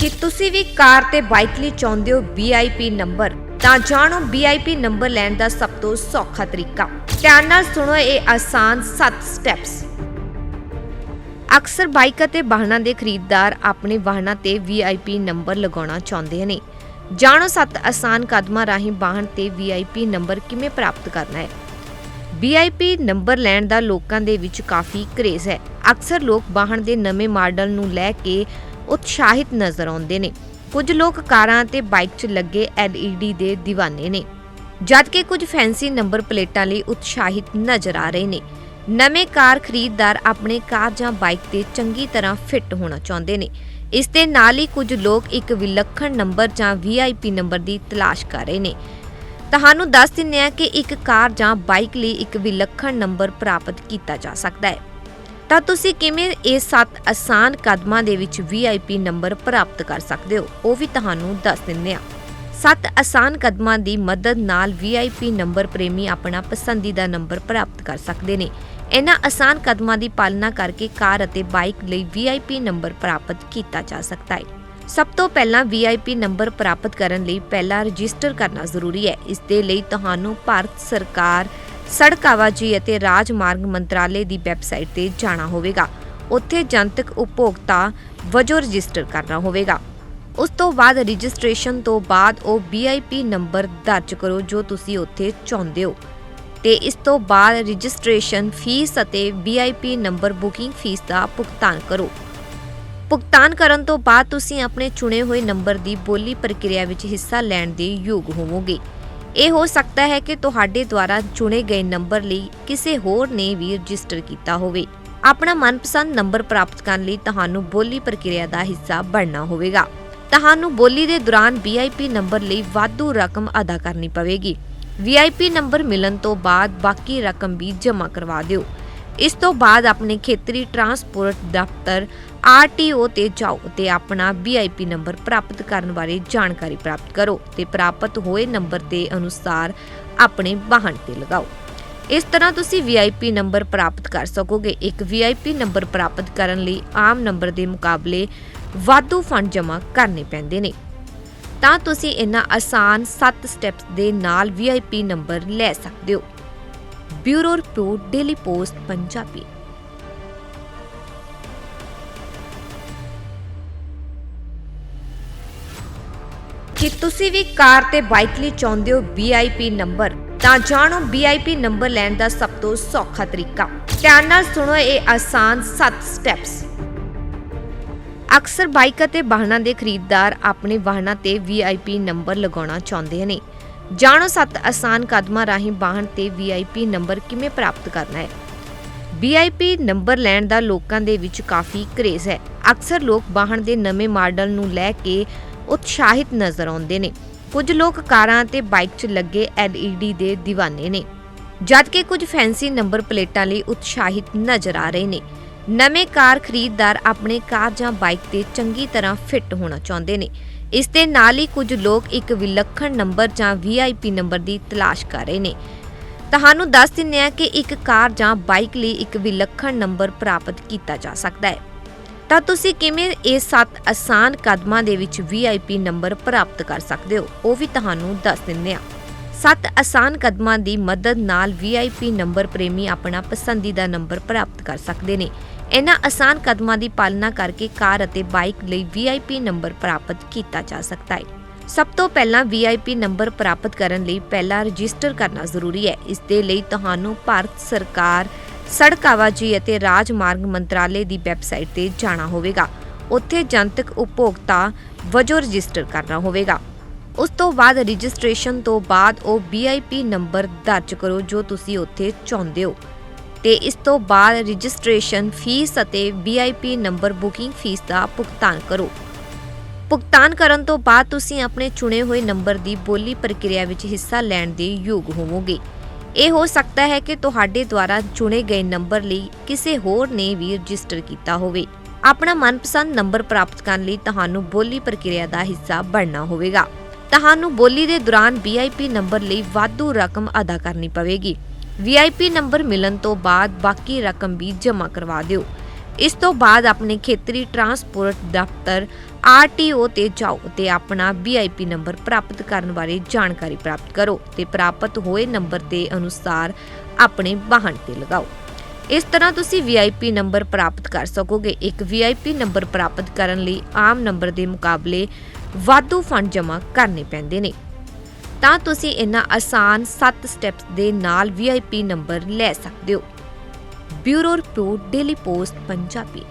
ਕਿ ਤੁਸੀਂ ਵੀ ਕਾਰ ਤੇ ਬਾਈਕ ਲਈ ਚਾਹੁੰਦੇ ਹੋ VIP ਨੰਬਰ, ਤਾਂ ਜਾਣੋ VIP ਨੰਬਰ ਲੈਣ ਦਾ ਸਭ ਤੋਂ ਸੌਖਾ ਤਰੀਕਾ। ਧਿਆਨ ਨਾਲ ਸੁਣੋ ਇਹ ਆਸਾਨ 7 ਸਟੈਪਸ ਅਕਸਰ ਬਾਈਕ ਅਤੇ ਵਾਹਨਾਂ ਦੇ ਖਰੀਦਦਾਰ ਆਪਣੇ ਵਾਹਨਾਂ ਤੇ VIP ਨੰਬਰ ਲਗਾਉਣਾ ਚਾਹੁੰਦੇ ਨੇ। ਜਾਣੋ 7 ਆਸਾਨ ਕਦਮਾਂ ਰਾਹੀਂ ਵਾਹਨ ਤੇ VIP ਨੰਬਰ ਕਿਵੇਂ ਪ੍ਰਾਪਤ ਕਰਨਾ ਹੈ। VIP ਨੰਬਰ ਲੈਣ ਦਾ ਲੋਕਾਂ ਦੇ ਵਿੱਚ ਕਾਫੀ ਕਰੇਜ਼ ਹੈ। ਅਕਸਰ ਲੋਕ ਵਾਹਨ ਦੇ ਨਵੇਂ ਮਾਡਲ ਨੂੰ ਲੈ ਕੇ ਉਤਸ਼ਾਹਿਤ ਨਜ਼ਰ ਆਉਂਦੇ ਨੇ। ਕੁਝ ਲੋਕ ਕਾਰਾਂ ਤੇ ਬਾਈਕ 'ਚ ਲੱਗੇ LED ਦੇ دیਵਾਨੇ ਨੇ। ਜਦਕਿ ਕੁਝ ਫੈਂਸੀ ਨੰਬਰ ਪਲੇਟਾਂ ਲਈ ਉਤਸ਼ਾਹਿਤ ਨਜ਼ਰ ਆ ਰਹੇ ਨੇ। ਨਵੇਂ ਕਾਰ ਖਰੀਦਦਾਰ ਆਪਣੇ ਕਾਰ ਜਾਂ ਬਾਈਕ ਤੇ ਚੰਗੀ ਤਰ੍ਹਾਂ ਫਿੱਟ ਹੋਣਾ ਚਾਹੁੰਦੇ ਨੇ। ਇਸ ਦੇ ਨਾਲ ਹੀ ਕੁਝ ਲੋਕ ਇੱਕ ਵਿਲੱਖਣ ਨੰਬਰ ਜਾਂ VIP ਨੰਬਰ ਦੀ ਤਲਾਸ਼ ਕਰ ਰਹੇ ਨੇ। ਤੁਹਾਨੂੰ ਦੱਸ ਦਿੰਦੇ ਆ ਕਿ ਇੱਕ ਕਾਰ ਜਾਂ ਬਾਈਕ ਲਈ ਇੱਕ ਵਿਲੱਖਣ ਨੰਬਰ ਪ੍ਰਾਪਤ ਕੀਤਾ ਜਾ ਸਕਦਾ ਹੈ। ਤਾਂ ਤੁਸੀਂ ਕਿਵੇਂ ਇਹ ਸੱਤ ਆਸਾਨ ਕਦਮਾਂ ਦੇ ਵਿੱਚ VIP ਨੰਬਰ ਪ੍ਰਾਪਤ ਕਰ ਸਕਦੇ ਹੋ? ਉਹ ਵੀ ਤੁਹਾਨੂੰ ਦੱਸ ਦਿੰਦੇ ਹਾਂ। ਸੱਤ ਆਸਾਨ ਕਦਮਾਂ ਦੀ ਮਦਦ ਨਾਲ VIP ਨੰਬਰ ਪ੍ਰੇਮੀ ਆਪਣਾ ਪਸੰਦੀਦਾ ਨੰਬਰ ਪ੍ਰਾਪਤ ਕਰ ਸਕਦੇ ਨੇ। ਇਹਨਾਂ ਆਸਾਨ ਕਦਮਾਂ ਦੀ ਪਾਲਣਾ ਕਰਕੇ ਕਾਰ ਅਤੇ ਬਾਈਕ ਲਈ VIP ਨੰਬਰ ਪ੍ਰਾਪਤ ਕੀਤਾ ਜਾ ਸਕਦਾ ਹੈ। ਸਭ ਤੋਂ ਪਹਿਲਾਂ VIP ਨੰਬਰ ਪ੍ਰਾਪਤ ਕਰਨ ਲਈ ਪਹਿਲਾਂ ਰਜਿਸਟਰ ਕਰਨਾ ਜ਼ਰੂਰੀ ਹੈ। ਇਸ ਦੇ ਲਈ ਤੁਹਾਨੂੰ ਭਾਰਤ ਸਰਕਾਰ ਸੜਕ ਆਵਾਜਾਈ ਅਤੇ ਰਾਜਮਾਰਗ ਮੰਤਰਾਲੇ ਦੀ ਵੈਬਸਾਈਟ ਤੇ ਜਾਣਾ ਹੋਵੇਗਾ। ਉੱਥੇ ਜਨਤਕ ਉਪਭੋਗਤਾ ਵਜੋਂ ਰਜਿਸਟਰ ਕਰਨਾ ਹੋਵੇਗਾ। ਉਸ ਤੋਂ ਬਾਅਦ ਰਜਿਸਟ੍ਰੇਸ਼ਨ ਤੋਂ ਬਾਅਦ ਉਹ VIP ਨੰਬਰ ਦਰਜ ਕਰੋ ਜੋ ਤੁਸੀਂ ਉੱਥੇ ਚਾਹੁੰਦੇ ਹੋ। ਤੇ ਇਸ ਤੋਂ ਬਾਅਦ ਰਜਿਸਟ੍ਰੇਸ਼ਨ ਫੀਸ ਅਤੇ VIP ਨੰਬਰ ਬੁਕਿੰਗ ਫੀਸ ਦਾ ਭੁਗਤਾਨ ਕਰੋ। ਭੁਗਤਾਨ ਕਰਨ ਤੋਂ ਬਾਅਦ ਤੁਸੀਂ ਆਪਣੇ ਚੁਣੇ ਹੋਏ ਨੰਬਰ ਦੀ ਬੋਲੀ ਪ੍ਰਕਿਰਿਆ ਵਿੱਚ ਹਿੱਸਾ ਲੈਣ ਦੇ ਯੋਗ ਹੋਵੋਗੇ। ਇਹ ਹੋ ਸਕਦਾ ਹੈ ਕਿ ਤੁਹਾਡੇ ਦੁਆਰਾ ਚੁਣੇ ਗਏ ਨੰਬਰ ਲਈ ਕਿਸੇ ਹੋਰ ਨੇ ਵੀ ਰਜਿਸਟਰ ਕੀਤਾ ਹੋਵੇ। ਆਪਣਾ ਮਨਪਸੰਦ ਨੰਬਰ ਪ੍ਰਾਪਤ ਕਰਨ ਲਈ ਤੁਹਾਨੂੰ ਬੋਲੀ ਪ੍ਰਕਿਰਿਆ ਦਾ ਹਿੱਸਾ ਬਣਨਾ ਹੋਵੇਗਾ। ਤੁਹਾਨੂੰ ਬੋਲੀ ਦੇ ਦੌਰਾਨ VIP ਨੰਬਰ ਲਈ ਵਾਧੂ ਰਕਮ ਅਦਾ ਕਰਨੀ ਪਵੇਗੀ। VIP ਨੰਬਰ ਮਿਲਣ ਤੋਂ ਬਾਅਦ ਬਾਕੀ ਰਕਮ ਵੀ ਜਮ੍ਹਾਂ ਕਰਵਾ ਦਿਓ। ਇਸ ਤੋਂ ਬਾਅਦ ਆਪਣੇ ਖੇਤਰੀ ਟਰਾਂਸਪੋਰਟ ਦਫ਼ਤਰ RTO ਤੇ ਜਾਓ ਤੇ ਆਪਣਾ VIP ਨੰਬਰ ਪ੍ਰਾਪਤ ਕਰਨ ਬਾਰੇ ਜਾਣਕਾਰੀ ਪ੍ਰਾਪਤ ਕਰੋ ਤੇ ਪ੍ਰਾਪਤ ਹੋਏ ਨੰਬਰ ਦੇ ਅਨੁਸਾਰ ਆਪਣੇ ਵਾਹਨ ਤੇ ਲਗਾਓ। ਇਸ ਤਰ੍ਹਾਂ ਤੁਸੀਂ VIP ਨੰਬਰ ਪ੍ਰਾਪਤ ਕਰ ਸਕੋਗੇ। ਇੱਕ VIP ਨੰਬਰ ਪ੍ਰਾਪਤ ਕਰਨ ਲਈ ਆਮ ਨੰਬਰ ਦੇ ਮੁਕਾਬਲੇ ਵਾਧੂ ਫੰਡ ਜਮ੍ਹਾਂ ਕਰਨੇ ਪੈਂਦੇ ਨੇ। ਤਾਂ ਤੁਸੀਂ ਇਹਨਾਂ ਆਸਾਨ 7 ਸਟੈਪਸ ਦੇ ਨਾਲ VIP ਨੰਬਰ ਲੈ ਸਕਦੇ ਹੋ। Bureau report, daily post, Punjabi. ਕਿ ਤੁਸੀਂ ਵੀ ਕਾਰ ਤੇ ਬਾਈਕ ਲਈ ਚਾਹੁੰਦੇ ਹੋ VIP ਨੰਬਰ? ਤਾਂ ਜਾਣੋ VIP ਨੰਬਰ ਲੈਣ ਦਾ ਸਭ ਤੋਂ ਸੌਖਾ ਤਰੀਕਾ। ਧਿਆਨ ਨਾਲ ਸੁਣੋ, ਇਹ ਆਸਾਨ 7 ਸਟੈਪਸ ਅਕਸਰ ਬਾਈਕ ਅਤੇ ਵਾਹਨਾਂ ਦੇ ਖਰੀਦਦਾਰ ਆਪਣੇ ਵਾਹਨਾਂ ਤੇ VIP ਨੰਬਰ ਲਗਾਉਣਾ ਚਾਹੁੰਦੇ ਨੇ। ਜਾਣੋ 7 ਆਸਾਨ ਕਦਮਾਂ ਰਾਹੀਂ ਵਾਹਨ ਤੇ VIP ਨੰਬਰ ਕਿਵੇਂ ਪ੍ਰਾਪਤ ਕਰਨਾ ਹੈ। VIP ਨੰਬਰ ਲੈਣ ਦਾ ਲੋਕਾਂ ਦੇ ਵਿੱਚ ਕਾਫੀ ਕਰੇਜ਼ ਹੈ। ਅਕਸਰ ਲੋਕ ਵਾਹਨ ਦੇ ਨਵੇਂ ਮਾਡਲ ਨੂੰ ਲੈ ਕੇ ਉਤਸ਼ਾਹਿਤ ਨਜ਼ਰ ਆਉਂਦੇ ਨੇ। ਕੁਝ ਲੋਕ ਕਾਰਾਂ ਤੇ ਬਾਈਕ 'ਚ ਲੱਗੇ LED ਦੇ دیਵਾਨੇ ਨੇ। ਜਦਕਿ ਕੁਝ ਫੈਂਸੀ ਨੰਬਰ ਪਲੇਟਾਂ ਲਈ ਉਤਸ਼ਾਹਿਤ ਨਜ਼ਰ ਆ ਰਹੇ ਨੇ। ਨਵੇਂ ਕਾਰ ਖਰੀਦਦਾਰ ਆਪਣੇ ਕਾਰ ਜਾਂ ਬਾਈਕ ਤੇ ਚੰਗੀ ਤਰ੍ਹਾਂ ਫਿੱਟ ਹੋਣਾ ਚਾਹੁੰਦੇ ਨੇ। ਇਸ ਦੇ ਨਾਲ ਹੀ ਕੁਝ ਲੋਕ ਇੱਕ ਵਿਲੱਖਣ ਨੰਬਰ ਜਾਂ VIP ਨੰਬਰ ਦੀ ਤਲਾਸ਼ ਕਰ ਰਹੇ ਨੇ। ਤੁਹਾਨੂੰ ਦੱਸ ਦਿੰਦੇ ਹਾਂ ਕਿ ਇੱਕ ਕਾਰ ਜਾਂ ਬਾਈਕ ਲਈ ਇੱਕ ਵਿਲੱਖਣ ਨੰਬਰ ਪ੍ਰਾਪਤ ਕੀਤਾ ਜਾ ਸਕਦਾ ਹੈ। ਤਾਂ ਤੁਸੀਂ ਕਿਵੇਂ ਇਹ ਸੱਤ ਆਸਾਨ ਕਦਮਾਂ ਦੇ ਵਿੱਚ VIP ਨੰਬਰ ਪ੍ਰਾਪਤ ਕਰ ਸਕਦੇ ਹੋ? ਉਹ ਵੀ ਤੁਹਾਨੂੰ ਦੱਸ ਦਿੰਦੇ ਆ ਸੱਤ ਆਸਾਨ ਕਦਮਾਂ ਦੀ ਮਦਦ ਨਾਲ VIP ਨੰਬਰ ਪ੍ਰੇਮੀ ਆਪਣਾ ਪਸੰਦੀਦਾ ਨੰਬਰ ਪ੍ਰਾਪਤ ਕਰ ਸਕਦੇ ਨੇ। ਇਹਨਾਂ ਆਸਾਨ ਕਦਮਾਂ ਦੀ ਪਾਲਣਾ ਕਰਕੇ ਕਾਰ ਅਤੇ ਬਾਈਕ ਲਈ VIP ਨੰਬਰ ਪ੍ਰਾਪਤ ਕੀਤਾ ਜਾ ਸਕਦਾ ਹੈ। ਸਭ ਤੋਂ ਪਹਿਲਾਂ VIP ਨੰਬਰ ਪ੍ਰਾਪਤ ਕਰਨ ਲਈ ਪਹਿਲਾਂ ਰਜਿਸਟਰ ਕਰਨਾ ਜ਼ਰੂਰੀ ਹੈ। ਇਸ ਦੇ ਲਈ ਤੁਹਾਨੂੰ ਭਾਰਤ ਸਰਕਾਰ, ਸੜਕ ਆਵਾਜਾਈ ਅਤੇ ਰਾਜਮਾਰਗ ਮੰਤਰਾਲੇ ਦੀ ਵੈਬਸਾਈਟ ਤੇ ਜਾਣਾ ਹੋਵੇਗਾ। ਉੱਥੇ ਜਨਤਕ ਉਪਭੋਗਤਾ ਵਜੋਂ ਰਜਿਸਟਰ ਕਰਨਾ ਹੋਵੇਗਾ। ਉਸ ਤੋਂ ਬਾਅਦ ਰਜਿਸਟ੍ਰੇਸ਼ਨ ਤੋਂ ਬਾਅਦ ਉਹ VIP ਨੰਬਰ ਦਰਜ ਕਰੋ ਜੋ ਤੁਸੀਂ ਉੱਥੇ ਚਾਹੁੰਦੇ ਹੋ। ਤੇ ਇਸ ਤੋਂ ਬਾਅਦ ਰਜਿਸਟ੍ਰੇਸ਼ਨ ਫੀਸ ਅਤੇ VIP ਨੰਬਰ ਬੁਕਿੰਗ ਫੀਸ ਦਾ ਭੁਗਤਾਨ ਕਰੋ। ਭੁਗਤਾਨ ਕਰਨ ਤੋਂ ਬਾਅਦ ਤੁਸੀਂ ਆਪਣੇ ਚੁਣੇ ਹੋਏ ਨੰਬਰ ਦੀ ਬੋਲੀ ਪ੍ਰਕਿਰਿਆ ਵਿੱਚ ਹਿੱਸਾ ਲੈਣ ਦੇ ਯੋਗ ਹੋਵੋਗੇ। ਇਹ ਹੋ ਸਕਦਾ ਹੈ ਕਿ ਤੁਹਾਡੇ ਦੁਆਰਾ ਚੁਣੇ ਗਏ ਨੰਬਰ ਲਈ ਕਿਸੇ ਹੋਰ ਨੇ ਵੀ ਰਜਿਸਟਰ ਕੀਤਾ ਹੋਵੇ। ਆਪਣਾ ਮਨਪਸੰਦ ਨੰਬਰ ਪ੍ਰਾਪਤ ਕਰਨ ਲਈ ਤੁਹਾਨੂੰ ਬੋਲੀ ਪ੍ਰਕਿਰਿਆ ਦਾ ਹਿੱਸਾ ਬਣਨਾ ਹੋਵੇਗਾ। ਤੁਹਾਨੂੰ ਬੋਲੀ ਦੇ ਦੌਰਾਨ VIP ਨੰਬਰ ਲਈ ਵਾਧੂ ਰਕਮ ਅਦਾ ਕਰਨੀ ਪਵੇਗੀ। VIP ਨੰਬਰ ਮਿਲਣ ਤੋਂ ਬਾਅਦ ਬਾਕੀ ਰਕਮ ਵੀ ਜਮ੍ਹਾਂ ਕਰਵਾ ਦਿਓ। ਇਸ ਤੋਂ ਬਾਅਦ ਆਪਣੇ ਖੇਤਰੀ ਟਰਾਂਸਪੋਰਟ ਦਫ਼ਤਰ ਆਰਟੀਓ ਤੇ ਜਾਓ ਤੇ ਆਪਣਾ ਵੀਆਈਪੀ ਨੰਬਰ ਪ੍ਰਾਪਤ ਕਰਨ ਬਾਰੇ ਜਾਣਕਾਰੀ ਪ੍ਰਾਪਤ ਕਰੋ ਤੇ ਪ੍ਰਾਪਤ ਹੋਏ ਨੰਬਰ ਦੇ ਅਨੁਸਾਰ ਆਪਣੇ ਵਾਹਨ ਤੇ ਲਗਾਓ। ਇਸ ਤਰ੍ਹਾਂ ਤੁਸੀਂ ਵੀਆਈਪੀ ਨੰਬਰ ਪ੍ਰਾਪਤ ਕਰ ਸਕੋਗੇ। ਇੱਕ ਵੀਆਈਪੀ ਨੰਬਰ ਪ੍ਰਾਪਤ ਕਰਨ ਲਈ ਆਮ ਨੰਬਰ ਦੇ ਮੁਕਾਬਲੇ ਵਾਧੂ ਫੰਡ ਜਮ੍ਹਾਂ ਕਰਨੇ ਪੈਂਦੇ ਨੇ। ਤਾਂ ਤੁਸੀਂ ਇਹਨਾਂ ਆਸਾਨ 7 ਸਟੈਪਸ ਦੇ ਨਾਲ ਵੀਆਈਪੀ ਨੰਬਰ ਲੈ ਸਕਦੇ ਹੋ। Bureau report, daily post, Punjabi.